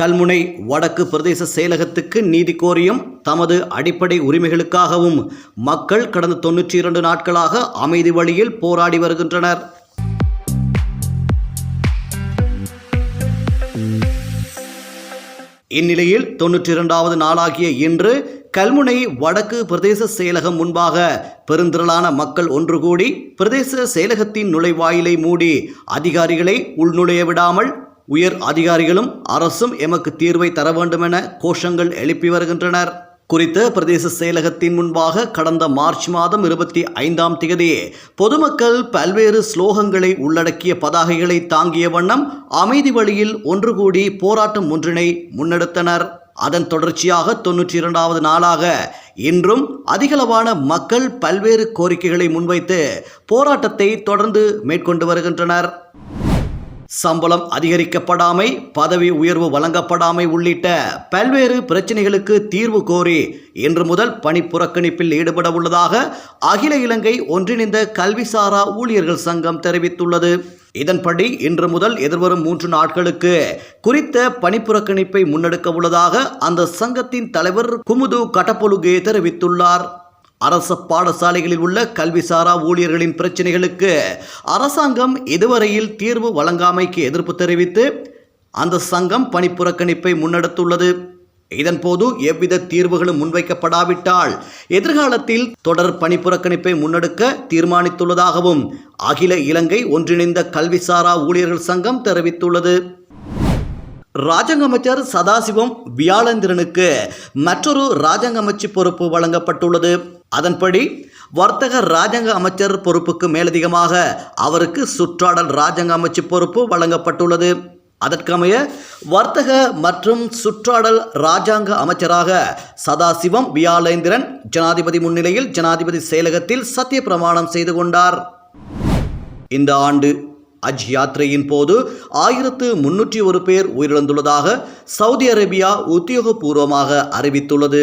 கல்முனை வடக்கு பிரதேச செயலகத்துக்கு நீதி கோரியும் தமது அடிப்படை உரிமைகளுக்காகவும் மக்கள் கடந்த தொன்னூற்றி இரண்டு நாட்களாக அமைதி வழியில் போராடி வருகின்றனர். இந்நிலையில் தொன்னூற்றி இரண்டாவது நாளாகிய இன்று கல்முனை வடக்கு பிரதேச செயலகம் முன்பாக பெருந்திரளான மக்கள் ஒன்று கூடி பிரதேச செயலகத்தின் நுழைவாயிலை மூடி அதிகாரிகளை உள்நுழைய விடாமல் உயர் அதிகாரிகளும் அரசும் எமக்கு தீர்வை தர வேண்டுமென கோஷங்கள் எழுப்பி வருகின்றனர். குறித்த பிரதேச செயலகத்தின் முன்பாக கடந்த மார்ச் மாதம் இருபத்தி ஐந்தாம் தேதி பொதுமக்கள் பல்வேறு ஸ்லோகங்களை உள்ளடக்கிய பதாகைகளை தாங்கிய வண்ணம் அமைதி வழியில் ஒன்று கூடி போராட்டம் ஒன்றினை முன்னெடுத்தனர். அதன் தொடர்ச்சியாக தொன்னூற்றி இரண்டாவது நாளாக இன்றும் அதிகளவான மக்கள் பல்வேறு கோரிக்கைகளை முன்வைத்து போராட்டத்தை தொடர்ந்து மேற்கொண்டு வருகின்றனர். சம்பளம் அதிகரிக்கப்படாமை பதவி உயர்வு வழங்கப்படாமை உள்ளிட்ட பல்வேறு பிரச்சனைகளுக்கு தீர்வு கோரி இன்று முதல் பணி புறக்கணிப்பில் ஈடுபட உள்ளதாக அகில இலங்கை ஒன்றிணைந்த கல்விசாரா ஊழியர்கள் சங்கம் தெரிவித்துள்ளது. இதன்படி இன்று முதல் எதிர்வரும் மூன்று நாட்களுக்கு குறித்த பணிப்புறக்கணிப்பை முன்னெடுக்க உள்ளதாக அந்த சங்கத்தின் தலைவர் குமுது கடப்பொலுகே தெரிவித்துள்ளார். அரச பாடசாலைகளில் உள்ள கல்விசாரா ஊழியர்களின் பிரச்சனைகளுக்கு அரசாங்கம் இதுவரையில் தீர்வு வழங்காமைக்கு எதிர்ப்பு தெரிவித்து அந்த சங்கம் பணிப்புறக்கணிப்பை முன்னெடுத்துள்ளது. இதன்போது எவ்வித தீர்வுகளும் முன்வைக்கப்படாவிட்டால் எதிர்காலத்தில் தொடர் பணிப்புறக்கணிப்பை முன்னெடுக்க தீர்மானித்துள்ளதாகவும் அகில இலங்கை ஒன்றிணைந்த கல்விசாரா ஊழியர்கள் சங்கம் தெரிவித்துள்ளது. ராஜாங்க அமைச்சர் சதாசிவம் வியாழந்திரனுக்கு மற்றொரு ராஜாங்க அமைச்சு பொறுப்பு வழங்கப்பட்டுள்ளது. அதன்படி வர்த்தக ராஜாங்க அமைச்சர் பொறுப்புக்கு மேலதிகமாக அவருக்கு சுற்றாடல் ராஜாங்க அமைச்சு பொறுப்பு வழங்கப்பட்டுள்ளது. அதற்கமைய வர்த்தக மற்றும் சுற்றாடல் ராஜாங்க அமைச்சராக சதாசிவம் வியாழேந்திரன் ஜனாதிபதி முன்னிலையில் ஜனாதிபதி செயலகத்தில் சத்திய பிரமாணம் செய்து கொண்டார். இந்த ஆண்டு அஜ் யாத்திரையின் போது ஆயிரத்து முன்னூற்றி ஒரு பேர் உயிரிழந்துள்ளதாக சவுதி அரேபியா உத்தியோகபூர்வமாக அறிவித்துள்ளது.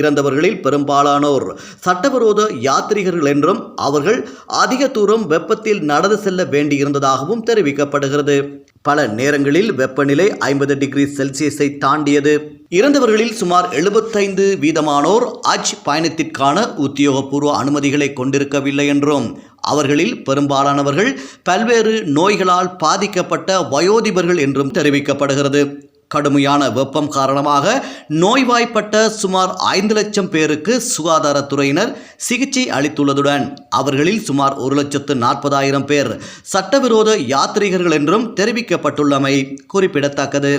இறந்தவர்களில் பெரும்பாலானோர். சட்டவிரோத யாத்ரீகர்கள் என்றும் அவர்கள் அதிக தூரம் வெப்பத்தில் நடந்து செல்ல வேண்டியிருந்ததாகவும் தெரிவிக்கப்படுகிறது. பல நேரங்களில் வெப்பநிலை ஐம்பது டிகிரி செல்சியஸை தாண்டியது. இறந்தவர்களில் சுமார் எழுபத்தைந்து வீதமானோர் அஜ் பயணத்திற்கான உத்தியோகபூர்வ அனுமதிகளை கொண்டிருக்கவில்லை என்றும் அவர்களில் பெரும்பாலானவர்கள் பல்வேறு நோய்களால் பாதிக்கப்பட்ட வயோதிபர்கள் என்றும் தெரிவிக்கப்படுகிறது. கடுமையான வெப்பம் காரணமாக நோய்வாய்ப்பட்ட சுமார் ஐந்து லட்சம் பேருக்கு சுகாதாரத்துறையினர் சிகிச்சை அளித்துள்ளதுடன் அவர்களில் சுமார் ஒரு லட்சத்து நாற்பதாயிரம் பேர் சட்டவிரோத யாத்ரீகர்கள் என்றும் தெரிவிக்கப்பட்டுள்ளமை குறிப்பிடத்தக்கது.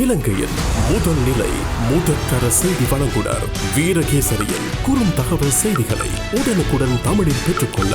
இலங்கையில் முதல் நிலை முதற்கர செய்தி வழங்குனர் வீரகேசரியின் குறும் தகவல் செய்திகளை உடனுக்குடன் தமிழில் பெற்றுக்கொள்ள